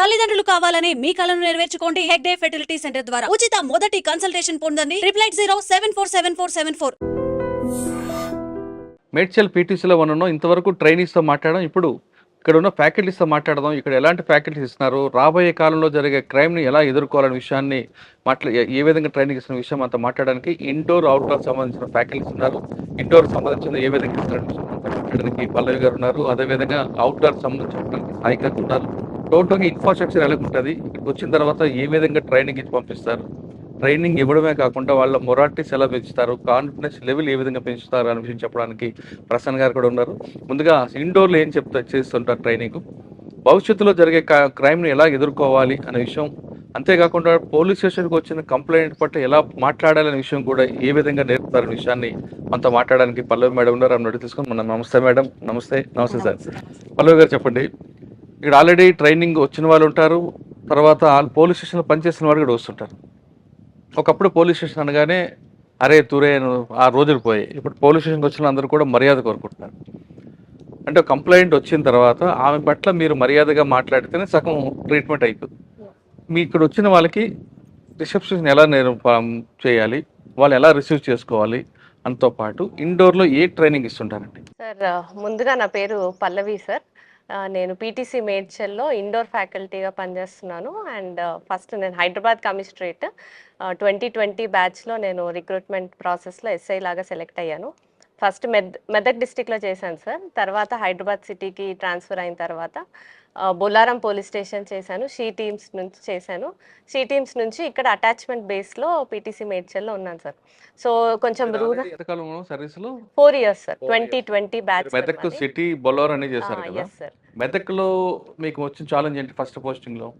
తల్లిదండ్రులు కావాలని మీ కలను నెరవేర్చుకోండి హెగ్డే ఫెర్టిలిటీ సెంటర్ ద్వారా. ఉచిత మొదటి కన్సల్టేషన్ పొందండి. Triple eight zero seven four seven four seven four. Medchal పీటీసీలో ఉన్న. ఇంతవరకు ట్రైనీస్తో మాట్లాడడం ఇప్పుడు ఇక్కడ ఉన్న ఫ్యాకల్టీస్తో మాట్లాడదాం. ఇక్కడ ఎలాంటి ఫ్యాకల్టీస్ ఇస్తున్నారు? రాబోయే కాలంలో జరిగే క్రైమ్ని ఎలా ఎదుర్కోవాలనే విషయాన్ని మాట్లా ఏ- విధంగా ట్రైనింగ్ ఇస్తున్న విషయం అంతా మాట్లాడడానికి ఇండోర్ అవుట్డోర్ సంబంధించిన ఫ్యాకల్టీస్ ఉన్నారు. ఇండోర్ సంబంధించిన ఏ విధంగా ఇస్తున్న విషయం మాట్లాడడానికి పల్లవి గారు ఉన్నారు. అదేవిధంగా అవుట్డోర్ సంబంధించిన సాయి గారు ఉన్నారు. టోటల్గా ఇన్ఫ్రాస్ట్రక్చర్ ఎలా ఉంటుంది? ఇక్కడికి వచ్చిన తర్వాత ఏ విధంగా ట్రైనింగ్ ఇచ్చి పంపిస్తారు? ట్రైనింగ్ ఇవ్వడమే కాకుండా వాళ్ళ మొరాలిటీస్ ఎలా పెంచుతారు? కాన్ఫిడెన్స్ లెవెల్ ఏ విధంగా పెంచుతారు? అనే విషయం చెప్పడానికి ప్రసన్న గారు కూడా ఉన్నారు. ముందుగా ఇండోర్లో ఏం చెప్తా చేస్తుంటారు ట్రైనింగ్ భవిష్యత్తులో జరిగే క్రైమ్ని ఎలా ఎదుర్కోవాలి? అనే విషయం. అంతేకాకుండా పోలీస్ స్టేషన్కి వచ్చిన కంప్లైంట్ పట్ల ఎలా మాట్లాడాలనే విషయం కూడా ఏ విధంగా నేర్పుతారనే విషయాన్ని మనతో మాట్లాడడానికి పల్లవి మేడం ఉన్నారు. ఆమె తీసుకొని మన నమస్తే మేడం. నమస్తే. నమస్తే సార్. పల్లవి గారు చెప్పండి. ఇక్కడ ఆల్రెడీ ట్రైనింగ్ వచ్చిన వాళ్ళు ఉంటారు తర్వాత పోలీస్ స్టేషన్లో పనిచేసిన వాడు కూడా వస్తుంటారు. ఒకప్పుడు పోలీస్ స్టేషన్ అనగానే అరే తూరే ఆ రోజులు పోయాయి. ఇప్పుడు పోలీస్ స్టేషన్కి వచ్చిన అందరూ కూడా మర్యాద కోరుకుంటున్నారు. అంటే కంప్లైంట్ వచ్చిన తర్వాత ఆమె పట్ల మీరు మర్యాదగా మాట్లాడితేనే సగం ట్రీట్మెంట్ అయిపోతుంది మీ ఇక్కడ వచ్చిన వాళ్ళకి రిసెప్షన్ ఎలా నేను చేయాలి వాళ్ళు ఎలా రిసీవ్ చేసుకోవాలి అంతో పాటు ఇండోర్లో ఏ ట్రైనింగ్ ఇస్తుంటారండి? సార్ ముందుగా నా పేరు పల్లవి సార్. నేను పీటీసీ మేడ్చల్లో ఇండోర్ ఫ్యాకల్టీగా పనిచేస్తున్నాను. అండ్ ఫస్ట్ నేను హైదరాబాద్ కమిస్ట్రేట్ ట్వంటీ ట్వంటీ బ్యాచ్లో నేను రిక్రూట్మెంట్ ప్రాసెస్లో ఎస్ఐ లాగా సెలెక్ట్ అయ్యాను. ఫస్ట్ మెద్ మెదక్ డిస్టిక్లో చేశాను సార్. తర్వాత హైదరాబాద్ సిటీకి ట్రాన్స్ఫర్ అయిన తర్వాత బొల్లారం పోలీస్ స్టేషన్ చేశాను. షీ టీమ్స్ నుంచి చేశాను. షీ టీమ్స్ నుంచి ఇక్కడ అటాచ్మెంట్ బేస్లో పీటీసీ మేడ్చల్లో ఉన్నాను సార్. సో కొంచెం రూరల్ సర్వీస్లో? Four years sir. Twenty twenty batch Medak city బొలోర్ అని చేశారు కదా? సార్ మెదక్లో మీకు వచ్చిన ఛాలెంజ్ ఏంటి ఫస్ట్ పోస్టింగ్లో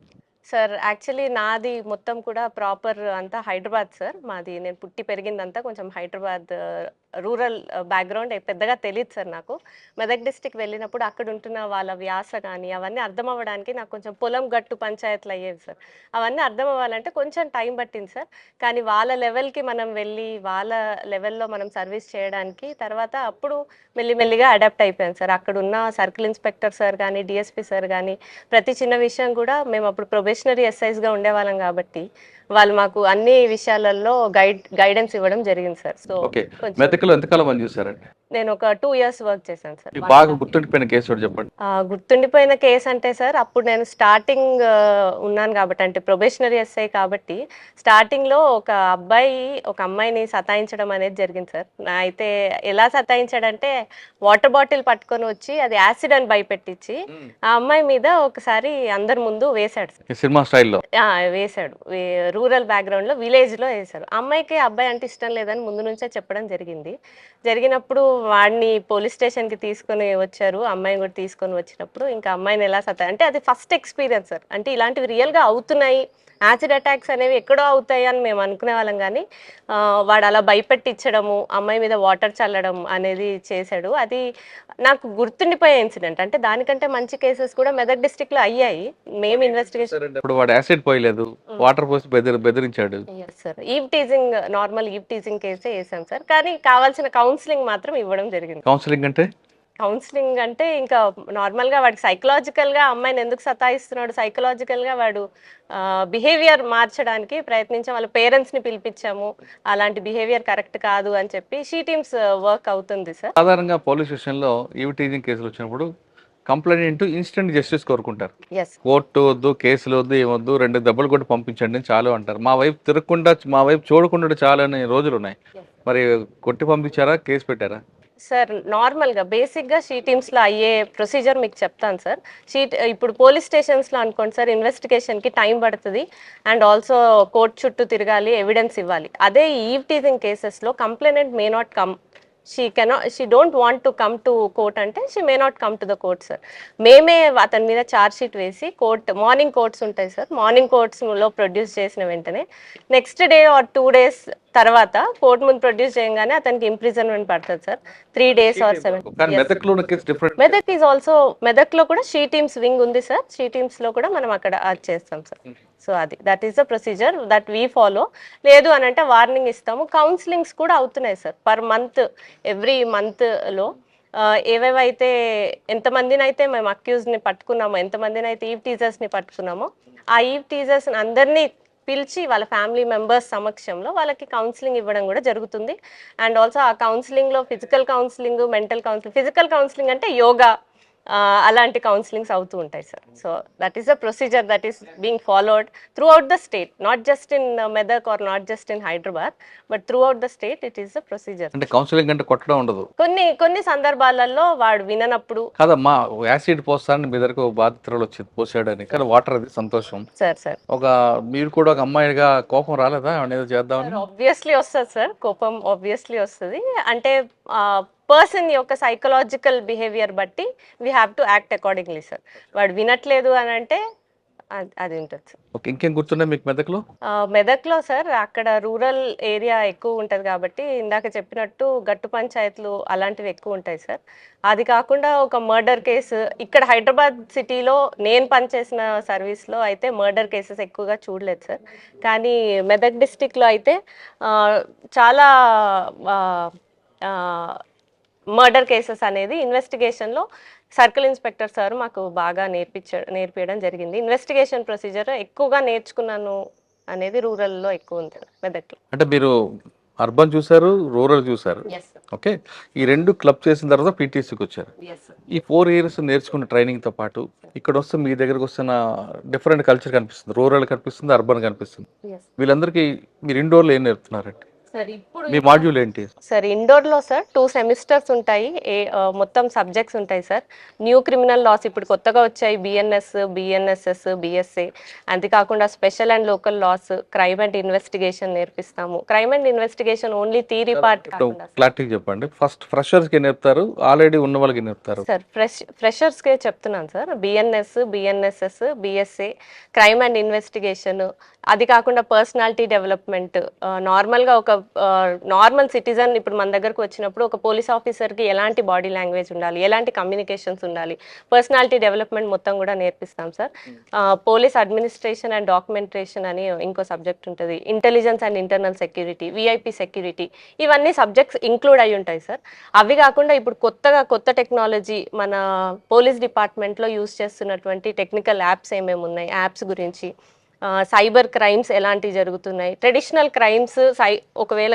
సార్ యాక్చువల్లీ నాది మొత్తం కూడా ప్రాపర్ అంతా హైదరాబాద్ సార్. మాది నేను పుట్టి పెరిగిందంతా కొంచెం హైదరాబాద్ రూరల్ బ్యాక్గ్రౌండ్ పెద్దగా తెలియదు సార్ నాకు. మెదక్ డిస్టిక్ వెళ్ళినప్పుడు అక్కడ ఉంటున్న వాళ్ళ వ్యాస కానీ అవన్నీ అర్థం అవ్వడానికి నాకు కొంచెం పొలం గట్టు పంచాయతీలు అయ్యేవి సార్. అవన్నీ అర్థం అవ్వాలంటే కొంచెం టైం పట్టింది సార్. కానీ వాళ్ళ లెవెల్కి మనం వెళ్ళి వాళ్ళ లెవెల్లో మనం సర్వీస్ చేయడానికి తర్వాత అప్పుడు మెల్లిమెల్లిగా అడాప్ట్ అయిపోయాను సార్. అక్కడ ఉన్న సర్కిల్ ఇన్స్పెక్టర్ సార్ కానీ డిఎస్పీ సార్ కానీ ప్రతి చిన్న విషయం కూడా మేము అప్పుడు ప్రొబేషనరీ ఎస్ఐస్గా ఉండేవాళ్ళం కాబట్టి వాళ్ళు మాకు అన్ని విషయాలలో గైడ్ గైడెన్స్ ఇవ్వడం జరిగింది సార్. సో మెదక్లో ఎంతకాలం పని చూసారండి? నేను ఒక టూ ఇయర్స్ వర్క్ చేశాను సార్. బాగా గుర్తుండిపోయిన కేసు చెప్పండి. గుర్తుండిపోయిన కేసు అంటే సార్ అప్పుడు నేను స్టార్టింగ్ ఉన్నాను కాబట్టి అంటే ప్రొబేషనరీ ఎస్ఐ కాబట్టి స్టార్టింగ్లో ఒక అబ్బాయి ఒక అమ్మాయిని సతాయించడం అనేది జరిగింది సార్. నా అయితే ఎలా సతాయించాడంటే వాటర్ బాటిల్ పట్టుకొని వచ్చి అది యాసిడ్ అని భయపెట్టించి ఆ అమ్మాయి మీద ఒకసారి అందరి ముందు వేశాడు సార్. సినిమా స్టైల్లో? వేశాడు. రూరల్ బ్యాక్గ్రౌండ్లో విలేజ్లో వేశాడు అమ్మాయికి అబ్బాయి అంటే ఇష్టం లేదని ముందు నుంచే చెప్పడం జరిగింది. జరిగినప్పుడు వాడిని పోలీస్ స్టేషన్కి తీసుకొని వచ్చారు. అమ్మాయిని కూడా తీసుకొని వచ్చినప్పుడు ఇంకా అమ్మాయిని ఎలా సతా అంటే అది ఫస్ట్ ఎక్స్పీరియన్స్ సార్. అంటే ఇలాంటివి రియల్గా అవుతున్నాయి. యాసిడ్ అటాక్స్ అనేవి ఎక్కడో అవుతాయి అని మేము అనుకునే వాళ్ళం కానీ వాడు అలా భయపెట్టించడము అమ్మాయి మీద వాటర్ చల్లడం అనేది చేశాడు. అది నాకు గుర్తుండిపోయే ఇన్సిడెంట్. అంటే దానికంటే మంచి కేసెస్ కూడా మెదక్ డిస్టిక్లో అయ్యాయి. మేము ఇన్వెస్టిగేషన్ ఇప్పుడు వాడు యాసిడ్ పోయలేదు వాటర్ పోసి బెదిరి బెదిరించాడు. Sir eve teasing normal eve teasing కేసే వేసాం సార్ కానీ కావాల్సిన కౌన్సిలింగ్ మాత్రం ఇవ్వడం జరిగింది. కౌన్సిలింగ్ అంటే? కౌన్సిలింగ్ అంటే ఇంకా నార్మల్గా వాడికి సైకలాజికల్గా అమ్మాయిని ఎందుకు సతాయిస్తున్నాడు? సైకలాజికల్గా వాడు బిహేవియర్ మార్చడానికి ప్రయత్నించాం. వాళ్ళ పేరెంట్స్ని పిలిపించాము. అలాంటి బిహేవియర్ కరెక్ట్ కాదు అని చెప్పి షీ టీమ్స్ వర్క్ అవుతుంది సార్. సాధారణంగా పోలీస్ స్టేషన్లో ఈవ్ టీజింగ్ కేసులు వచ్చినప్పుడు కంప్లైంట్ ఇన్స్టెంట్ జస్టిస్ కోరుకుంటారు. కోర్టు వద్దు కేసులు వద్దు ఏమొద్దు రెండు దెబ్బలు కొట్టి పంపించండి చాలు అంటారు. మా వైపు తిరగకుండా మా వైపు చూడకుండా చాలు అనే రోజులు ఉన్నాయి. మరి కొట్టి పంపించారా? కేసు పెట్టారా? సార్ నార్మల్గా బేసిక్గా షీ టీమ్స్లో అయ్యే ప్రొసీజర్ మీకు చెప్తాను సార్. షీట్ ఇప్పుడు పోలీస్ స్టేషన్స్లో అనుకోండి సార్ ఇన్వెస్టిగేషన్కి టైం పడుతుంది. అండ్ ఆల్సో కోర్ట్ చుట్టూ తిరగాలి ఎవిడెన్స్ ఇవ్వాలి. అదే ఈవ్ టీజింగ్ కేసెస్లో complainant may not come she can she don't want to come to court అంటే she may not come to the court sir మేమే అతని మీద ఛార్జ్ షీట్ వేసి కోర్ట్ మార్నింగ్ కోర్ట్స్ ఉంటాయి సార్ మార్నింగ్ కోర్ట్స్లో ప్రొడ్యూస్ చేసిన వెంటనే next day or two days తర్వాత కోర్ట్ ముందు ప్రొడ్యూస్ చేయగానే అతనికి ఇంప్రిజన్మెంట్ పడుతుంది sir three days or seven Medak is also మెదక్లో కూడా షీ టీమ్స్ వింగ్ ఉంది సార్ షీ టీమ్స్లో కూడా మనం అక్కడ చేస్తాం సార్ సో అది that is the procedure that we follow లేదు అని అంటే వార్నింగ్ ఇస్తాము. కౌన్సిలింగ్స్ కూడా అవుతున్నాయి సార్ పర్ మంత్ ఎవ్రీ మంత్లో ఏవేవైతే ఎంతమందిని అయితే మేము అక్యూజ్ని పట్టుకున్నామో ఎంతమందిని అయితే ఈవ్ టీజర్స్ని పట్టుకున్నామో ఆ ఈవ్ టీజర్స్ని అందరినీ పిలిచి వాళ్ళ ఫ్యామిలీ మెంబర్స్ సమక్షంలో వాళ్ళకి కౌన్సిలింగ్ ఇవ్వడం కూడా జరుగుతుంది. అండ్ ఆల్సో ఆ కౌన్సిలింగ్లో physical counselling mental counselling physical counselling అంటే యోగా. అలాంటి కౌన్సిలింగ్స్ అవుతూ ఉంటాయి sir so that is the procedure that is being followed throughout the state not just in Medak or not just in Hyderabad but throughout the state it is the procedure అంటే counselling అంటే కొట్టడం ఉండదు. కొన్ని కొన్ని సందర్భాలలో వాడు విననప్పుడు కాదమ్మా acid పోస్తానని మీ దగ్గరకు బాధితురాలు వచ్చింది పోసాడని కానీ వాటర్ అది సంతోషం. సార్ సార్ ఒక మీరు కూడా ఒక అమ్మాయిగా కోపం రాలేదా? ఏదో చేద్దామని? ఆబ్వియస్లీ వస్తుంది సార్ కోపం ఆబ్వియస్లీ వస్తుంది. అంటే పర్సన్ యొక్క సైకలాజికల్ బిహేవియర్ బట్టి we have to act accordingly sir వాడు వినట్లేదు అని అంటే అది- ఉంటుంది సార్ ఓకే ఇంకేం గుర్తున్నాయి మీకు మెదక్లో? మెదక్లో సార్ అక్కడ రూరల్ ఏరియా ఎక్కువ ఉంటుంది కాబట్టి ఇందాక చెప్పినట్టు గట్టు పంచాయతీలు అలాంటివి ఎక్కువ ఉంటాయి సార్ అది కాకుండా ఒక మర్డర్ కేసు ఇక్కడ హైదరాబాద్ సిటీలో నేను పనిచేసిన సర్వీస్లో అయితే మర్డర్ కేసెస్ ఎక్కువగా చూడలేదు సార్ కానీ మెదక్ డిస్టిక్లో అయితే చాలా మర్డర్ కేసెస్ అనేది ఇన్వెస్టిగేషన్లో సర్కిల్ ఇన్స్పెక్టర్ సార్ మాకు బాగా నేర్పించ నేర్పించడం జరిగింది. ఇన్వెస్టిగేషన్ ప్రొసీజర్ ఎక్కువగా నేర్చుకున్నాను అనేది రూరల్లో ఎక్కువ ఉంది మెదక్లో. అంటే మీరు అర్బన్ చూసారు రూరల్ చూసారు ఓకే. ఈ రెండు క్లబ్ చేసిన తర్వాత పీటీసీకి వచ్చారు. ఈ ఫోర్ ఇయర్స్ నేర్చుకున్న ట్రైనింగ్తో పాటు ఇక్కడ వస్తే మీ దగ్గరకు వస్తున్న డిఫరెంట్ కల్చర్ కనిపిస్తుంది. రూరల్ కనిపిస్తుంది అర్బన్ కనిపిస్తుంది. వీళ్ళందరికీ మీరు ఇండోర్లో ఏం నేర్పుతున్నారండి? సార్ ఇప్పుడు మీ మాడ్యూల్ ఏంటి? సార్ ఇండోర్లో సార్ టూ సెమిస్టర్స్ ఉంటాయి. ఏ మొత్తం సబ్జెక్ట్స్ ఉంటాయి సార్. న్యూ క్రిమినల్ లాస్ ఇప్పుడు కొత్తగా వచ్చాయి. బిఎన్ఎస్ బిఎన్ఎస్ఎస్ బిఎస్ఏ అంతేకాకుండా special and local laws crime and investigation నేర్పిస్తాము. Crime and investigation only theory part clarity చెప్పండి. ఫస్ట్ ఫ్రెషర్స్కి ఏం నేర్పుతారు ఆల్రెడీ ఉన్న వాళ్ళకి నేర్పుతారు. సార్ ఫ్రెష్ ఫ్రెషర్స్కే చెప్తున్నాను sir. BNS BNSS BSA crime and investigation అది కాకుండా పర్సనాలిటీ డెవలప్మెంట్ నార్మల్గా ఒక నార్మల్ సిటిజన్ ఇప్పుడు మన దగ్గరకు వచ్చినప్పుడు ఒక పోలీస్ ఆఫీసర్కి ఎలాంటి బాడీ లాంగ్వేజ్ ఉండాలి? ఎలాంటి కమ్యూనికేషన్స్ ఉండాలి? పర్సనాలిటీ డెవలప్మెంట్ మొత్తం కూడా నేర్పిస్తాం sir police administration and documentation అని ఇంకో సబ్జెక్ట్ ఉంటుంది. Intelligence and internal security VIP security ఇవన్నీ సబ్జెక్ట్స్ ఇంక్లూడ్ అయి ఉంటాయి సార్ అవి కాకుండా ఇప్పుడు కొత్తగా కొత్త టెక్నాలజీ మన పోలీస్ డిపార్ట్మెంట్లో యూస్ చేస్తున్నటువంటి టెక్నికల్ యాప్స్ ఏమేమి ఉన్నాయి యాప్స్ గురించి సైబర్ క్రైమ్స్ ఎలాంటివి జరుగుతున్నాయి? ట్రెడిషనల్ క్రైమ్స్ సై ఒకవేళ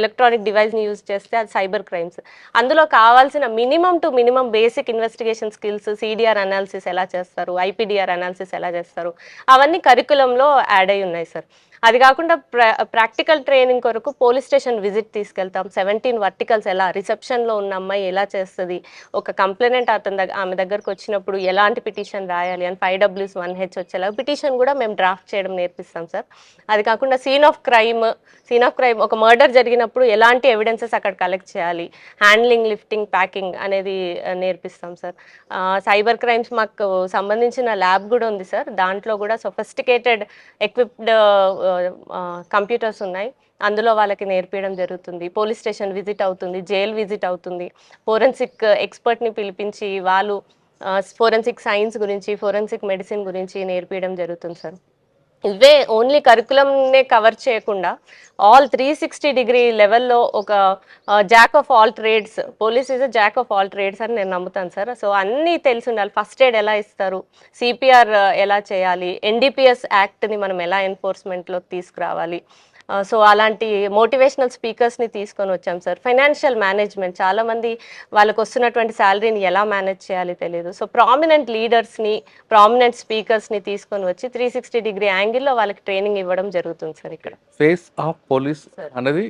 ఎలక్ట్రానిక్ డివైస్ని యూజ్ చేస్తే అది సైబర్ క్రైమ్స్. అందులో కావాల్సిన minimum to minimum basic investigation skills CDR analysis ఎలా చేస్తారు ఐపీడిఆర్ అనాలిసిస్ ఎలా చేస్తారు అవన్నీ కరికులంలో యాడ్ అయి ఉన్నాయి సార్. అది కాకుండా ప్రా ప్రాక్టికల్ ట్రైనింగ్ కొరకు పోలీస్ స్టేషన్ విజిట్ తీసుకెళ్తాం. సెవెంటీన్ వర్టికల్స్ ఎలా రిసెప్షన్లో ఉన్న అమ్మాయి ఎలా చేస్తుంది ఒక కంప్లైనెంట్ అతని దగ్గర ఆమె దగ్గరకు వచ్చినప్పుడు ఎలాంటి పిటిషన్ రాయాలి అని ఫైవ్ డబ్ల్యూస్ వన్ హెచ్ వచ్చేలా పిటిషన్ కూడా మేము డ్రాఫ్ట్ చేయడం నేర్పిస్తాం సార్. అది కాకుండా scene of crime scene of crime ఒక మర్డర్ జరిగినప్పుడు ఎలాంటి ఎవిడెన్సెస్ అక్కడ కలెక్ట్ చేయాలి హ్యాండ్లింగ్ లిఫ్టింగ్ ప్యాకింగ్ అనేది నేర్పిస్తాం సార్. సైబర్ క్రైమ్స్ మాకు సంబంధించిన ల్యాబ్ కూడా ఉంది సార్. దాంట్లో కూడా సొఫిస్టికేటెడ్ ఎక్విప్డ్ కంప్యూటర్స్ ఉన్నాయి. అందులో వాళ్ళకి నేర్పించడం జరుగుతుంది. పోలీస్ స్టేషన్ విజిట్ అవుతుంది. జైల్ విజిట్ అవుతుంది. ఫోరెన్సిక్ ఎక్స్పర్ట్ని పిలిపించి వాళ్ళు ఫోరెన్సిక్ సైన్స్ గురించి ఫోరెన్సిక్ మెడిసిన్ గురించి నేర్పించడం జరుగుతుంది సార్. ఇవే ఓన్లీ కరికులంనే కవర్ చేయకుండా ఆల్ త్రీ సిక్స్టీ డిగ్రీ లెవెల్లో ఒక jack of all trades police is a jack of all trades అని నేను నమ్ముతాను సార్. సో అన్నీ తెలిసి ఉండాలి. ఫస్ట్ ఎయిడ్ ఎలా ఇస్తారు? సిపిఆర్ ఎలా చేయాలి? ఎన్డీపీఎస్ యాక్ట్ని మనం ఎలా ఎన్ఫోర్స్మెంట్లో తీసుకురావాలి? సో అలాంటి మోటివేషనల్ స్పీకర్స్ని తీసుకొని వచ్చాం సార్. ఫైనాన్షియల్ మేనేజ్మెంట్ చాలామంది వాళ్ళకు వస్తున్నటువంటి శాలరీని ఎలా మేనేజ్ చేయాలి తెలియదు సో ప్రామినెంట్ లీడర్స్ని ప్రామినెంట్ స్పీకర్స్ని తీసుకొని వచ్చి త్రీ సిక్స్టీ డిగ్రీ యాంగిల్లో వాళ్ళకి ట్రైనింగ్ ఇవ్వడం జరుగుతుంది సార్ ఇక్కడ. ఫేస్ ఆఫ్ పోలీస్ అనేది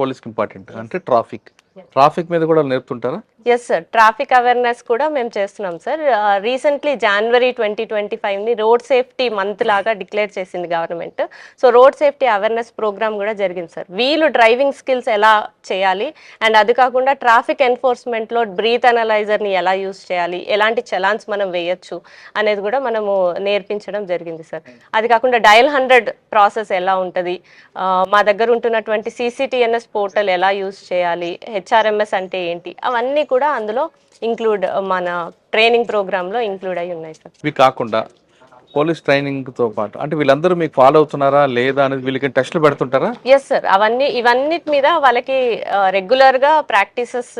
పోలీస్కి ఇంపార్టెంట్. అంటే ట్రాఫిక్. ట్రాఫిక్ మీద కూడా నేర్పుతుంటారా? ఎస్ సార్ ట్రాఫిక్ అవేర్నెస్ కూడా మేము చేస్తున్నాం sir recently January twenty twenty ఫైవ్ని road safety month లాగా డిక్లేర్ చేసింది government so road safety awareness programme కూడా జరిగింది సార్ వీళ్ళు డ్రైవింగ్ స్కిల్స్ ఎలా చేయాలి? అండ్ అది కాకుండా ట్రాఫిక్ ఎన్ఫోర్స్మెంట్లో బ్రీత్ అనలైజర్ని ఎలా యూస్ చేయాలి? ఎలాంటి చలాన్స్ మనం వేయొచ్చు? అనేది కూడా మనము నేర్పించడం జరిగింది సార్ అది కాకుండా డయల్ హండ్రెడ్ ప్రాసెస్ ఎలా ఉంటుంది? Uh, మా దగ్గర ఉంటున్నటువంటి సీసీటీఎన్ఎస్ పోర్టల్ ఎలా యూస్ చేయాలి? హెచ్ఆర్ఎంఎస్ అంటే ఏంటి? అవన్నీ కూడా అందులో ఇంక్లూడ్ మన ట్రైనింగ్ ప్రోగ్రామ్లో ఇంక్లూడ్ అయి ఉన్నాయి సార్ ఇవి కాకుండా పోలీస్ ట్రైనింగ్తో పాటు అంటే వీళ్ళందరూ మీకు ఫాలో అవుతున్నారా లేదా అనేది వీళ్ళకి టెస్ట్లు పెడుతుంటారా? ఎస్ సార్ అవన్నీ ఇవన్నిటి మీద వాళ్ళకి రెగ్యులర్గా ప్రాక్టీసెస్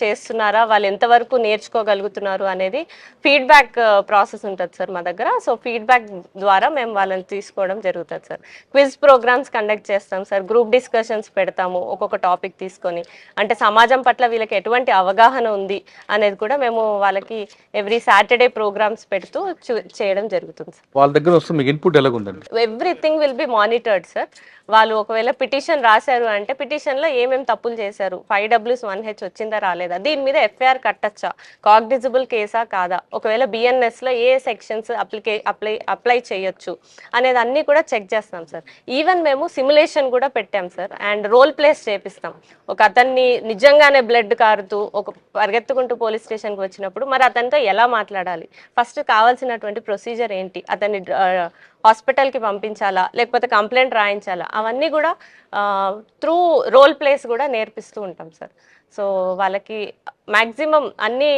చేస్తున్నారా వాళ్ళు ఎంతవరకు నేర్చుకోగలుగుతున్నారు అనేది ఫీడ్బ్యాక్ ప్రాసెస్ ఉంటుంది సార్ మా దగ్గర. సో ఫీడ్బ్యాక్ ద్వారా మేము వాళ్ళని తీసుకోవడం జరుగుతుంది సార్ క్విజ్ ప్రోగ్రామ్స్ కండక్ట్ చేస్తాం సార్ గ్రూప్ డిస్కషన్స్ పెడతాము ఒక్కొక్క టాపిక్ తీసుకొని. అంటే సమాజం పట్ల వీళ్ళకి ఎటువంటి అవగాహన ఉంది అనేది కూడా మేము వాళ్ళకి ఎవ్రీ సాటర్డే ప్రోగ్రామ్స్ పెడుతూ చూ- చేయడం జరుగుతుంది సార్ వాళ్ళ దగ్గర వస్తే మీకు input ఎలాగుందండి? Everything will be monitored sir వాళ్ళు ఒకవేళ పిటిషన్ రాశారు అంటే పిటిషన్లో ఏమేమి తప్పులు చేశారు? ఫైవ్ డబ్ల్యూస్ వన్ హెచ్ వచ్చిందా రాలేదా? దీని మీద ఎఫ్ఐఆర్ కట్టచ్చా? కాగ్నిజిబుల్ కేసా కాదా? ఒకవేళ బిఎన్ఎస్లో ఏ సెక్షన్స్ అప్లికే అప్లై అప్లై చేయొచ్చు? అనేది అన్నీ కూడా చెక్ చేస్తాం సార్ ఈవెన్ మేము సిమ్యులేషన్ కూడా పెట్టాం సార్ అండ్ రోల్ ప్లేస్ చేపిస్తాం. ఒక అతన్ని నిజంగానే బ్లడ్ కారుతూ ఒక పరిగెత్తుకుంటూ పోలీస్ స్టేషన్కి వచ్చినప్పుడు మరి అతనితో ఎలా మాట్లాడాలి? ఫస్ట్ కావాల్సినటువంటి ప్రొసీజర్ ఏంటి? అతన్ని హాస్పిటల్కి పంపించాలా లేకపోతే కంప్లైంట్ రాయించాలా అవన్నీ కూడా త్రూ రోల్ ప్లేస్ కూడా నేర్పిస్తూ ఉంటాం సార్. సో వాళ్ళకి మ్యాక్సిమం అన్ని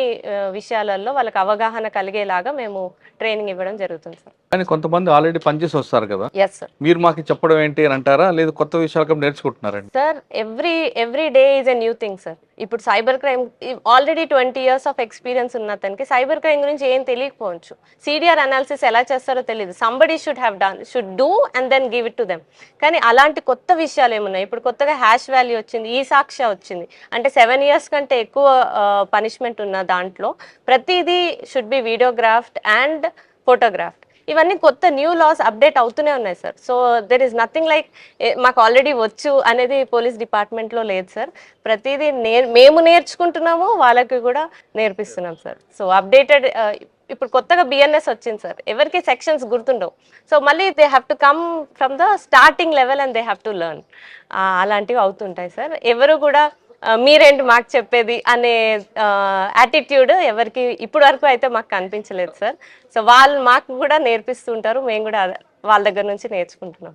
విషయాలలో వాళ్ళకి అవగాహన కలిగేలాగా మేము ట్రైనింగ్ ఇవ్వడం జరుగుతుంది సార్. కానీ కొంతమంది ఆల్రెడీ పనిచేసి వస్తారు కదా? ఎస్ సార్ మీరు మాకు చెప్పడం ఏంటి అని అంటారా? లేదు కొత్త విషయాలు నేర్చుకుంటున్నారండి? Sir every every day is a new thing sir ఇప్పుడు cyber crime already twenty years of experience ఉన్న అతనికి సైబర్ క్రైమ్ గురించి ఏం తెలియకపోవచ్చు. సీడిఆర్ అనాలిసిస్ ఎలా చేస్తారో తెలియదు somebody should have done should do and then give it to them కానీ అలాంటి కొత్త విషయాలు ఏమున్నాయి? ఇప్పుడు కొత్తగా హ్యాష్ వాల్యూ వచ్చింది ఈ సాక్ష్య వచ్చింది. అంటే సెవెన్ ఇయర్స్ కంటే ఎక్కువ పనిష్మెంట్ ఉన్న దాంట్లో ప్రతిదీ should be videographed and photographed ఇవన్నీ కొత్త న్యూ లాస్ అప్డేట్ అవుతూనే ఉన్నాయి sir so there is nothing like మాకు ఆల్రెడీ వచ్చు అనేది పోలీస్ డిపార్ట్మెంట్లో లేదు సార్ ప్రతిదీ నేర్ మేము నేర్చుకుంటున్నాము వాళ్ళకి కూడా నేర్పిస్తున్నాం సార్ సో అప్డేటెడ్ ఇప్పుడు కొత్తగా బిఎన్ఎస్ వచ్చింది సార్ ఎవరికి సెక్షన్స్ గుర్తుండవు. సో మళ్ళీ they have to come from the starting level and they have to learn అలాంటివి అవుతుంటాయి సార్ ఎవరు కూడా మీరేంటి మాకు చెప్పేది అనే యాటిట్యూడ్ ఎవరికి ఇప్పటి వరకు అయితే మాకు కనిపించలేదు సార్. సో వాళ్ళు మాకు కూడా నేర్పిస్తుంటారు మేము కూడా వాళ్ళ దగ్గర నుంచి నేర్చుకుంటున్నాం.